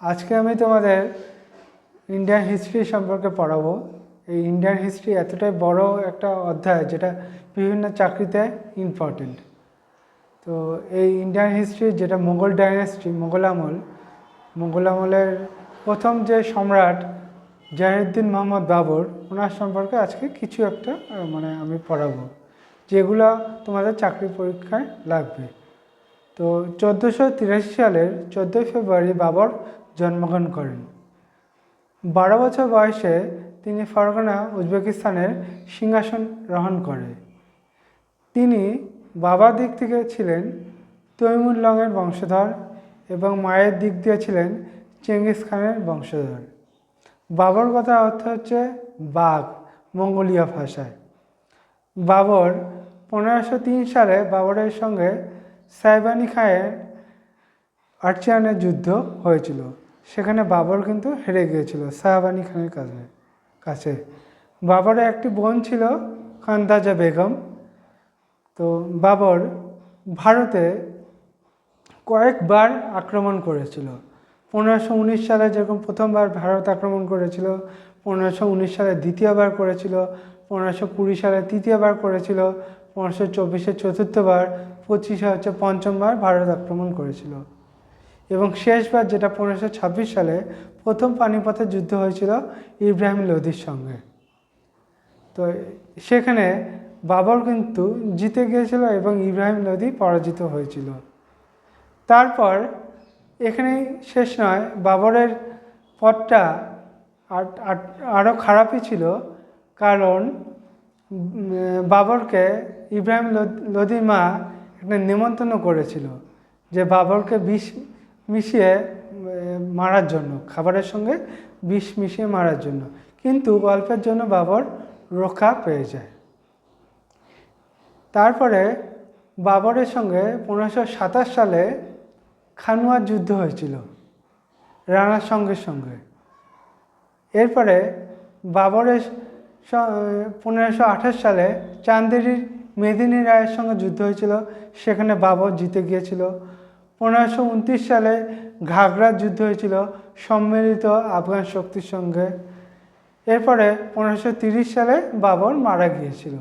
আজকে আমি তোমাদের ইন্ডিয়ান হিস্ট্রি সম্পর্কে পড়াবো। এই ইন্ডিয়ান হিস্ট্রি এতটাই বড় একটা অধ্যায় যেটা বিভিন্ন চাকরিতে ইম্পর্টেন্ট তো এই ইন্ডিয়ান হিস্ট্রি যেটা মোগল ডাইনাস্টি মোগল আমল মোগল আমলের প্রথম যে সম্রাট জাহিরুদ্দিন মোহাম্মদ বাবর, ওনার সম্পর্কে আজকে কিছু একটা মানে আমি পড়াবো, যেগুলো তোমাদের চাকরি পরীক্ষায় লাগবে। তো চোদ্দোশো তিরাশি সালের চোদ্দোই ফেব্রুয়ারি বাবর জন্মগ্রহণ করেন। বারো বছর বয়সে তিনি ফরগনা, উজবেকিস্তানের সিংহাসন গ্রহণ করে। তিনি বাবার দিক থেকে ছিলেন তৈমুল্লংয়ের বংশধর এবং মায়ের দিক দিয়ে ছিলেন চেঙ্গিস খানের বংশধর। বাবর কথা অর্থ হচ্ছে বাঘ, মঙ্গোলীয় ভাষায়। বাবর পনেরোশো তিন সালে বাবরের সঙ্গে সাইবানি খায়ের আর্চিয়ানের যুদ্ধ হয়েছিল। সেখানে বাবর কিন্তু হেরে গিয়েছিল সাহাবানি খানের কাছে কাছে। বাবরের একটি বোন ছিল খান্দাজা বেগম। তো বাবর ভারতে কয়েকবার আক্রমণ করেছিল। পনেরোশো উনিশ সালে যেরকম প্রথমবার ভারত আক্রমণ করেছিল, পনেরোশো উনিশ সালে দ্বিতীয়বার করেছিল, পনেরোশো কুড়ি সালে তৃতীয়বার করেছিল, পনেরোশো চব্বিশে চতুর্থবার, পঁচিশে হচ্ছে পঞ্চমবার ভারত আক্রমণ করেছিল। এবং শেষবার যেটা পনেরোশো ছাব্বিশ সালে প্রথম পানিপথের যুদ্ধ হয়েছিল ইব্রাহিম লোদির সঙ্গে। তো সেখানে বাবর কিন্তু জিতে গিয়েছিল এবং ইব্রাহিম লোদি পরাজিত হয়েছিল। তারপর এখানেই শেষ নয়, বাবরের পথটা আরও খারাপই ছিল কারণ বাবরকে ইব্রাহিম লোদ- লোদির মা একটা নিমন্ত্রণ করেছিল যে বাবরকে বিষ মিশিয়ে মারার জন্য, খাবারের সঙ্গে বিষ মিশিয়ে মারার জন্য। কিন্তু গল্পের জন্য বাবর রক্ষা পেয়ে যায়। তারপরে বাবরের সঙ্গে পনেরোশো সাতাশ সালে খানুয়ার যুদ্ধ হয়েছিল, রানার সঙ্গে সঙ্গে। এরপরে বাবরের পনেরোশো আঠাশ সালে চান্দেরির মেদিনী রায়ের সঙ্গে যুদ্ধ হয়েছিল, সেখানে বাবর জিতে গিয়েছিল। পনেরোশো সালে ঘাগড়ার যুদ্ধ হয়েছিল সম্মিলিত আফগান শক্তির সঙ্গে। এরপরে পনেরোশো সালে বাবর মারা গিয়েছিল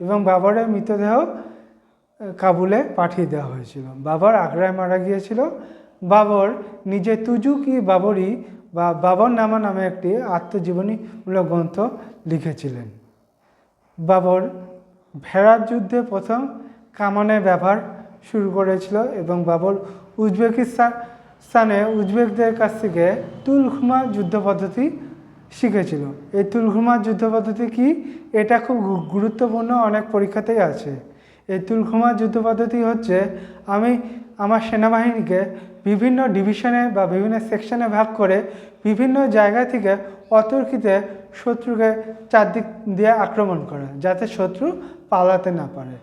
এবং বাবরের মৃতদেহ কাবুলে পাঠিয়ে দেওয়া হয়েছিল। বাবর আগ্রায় মারা গিয়েছিল। বাবর নিজে তুজুকি বাবরি বা বাবর নামা নামে একটি আত্মজীবনীমূলক গ্রন্থ লিখেছিলেন। বাবর ভেড়ার যুদ্ধে প্রথম কামানের ব্যবহার শুরু করেছিল এবং বাবর উজবেকিস্তান উজবেকদের কাছ থেকে তুলখুমা যুদ্ধ পদ্ধতি শিখেছিল। এই তুলখুমা যুদ্ধ পদ্ধতি কি? এটা খুব গুরুত্বপূর্ণ অনেক পরীক্ষাতেই আছে। এই তুলখুমা যুদ্ধ পদ্ধতি হচ্ছে, আমি আমার সেনাবাহিনীকে বিভিন্ন ডিভিশনে বা বিভিন্ন সেকশনে ভাগ করে বিভিন্ন জায়গা থেকে অতর্কিতে শত্রুকে চারদিক দিয়ে আক্রমণ করা, যাতে শত্রু পালাতে না পারে।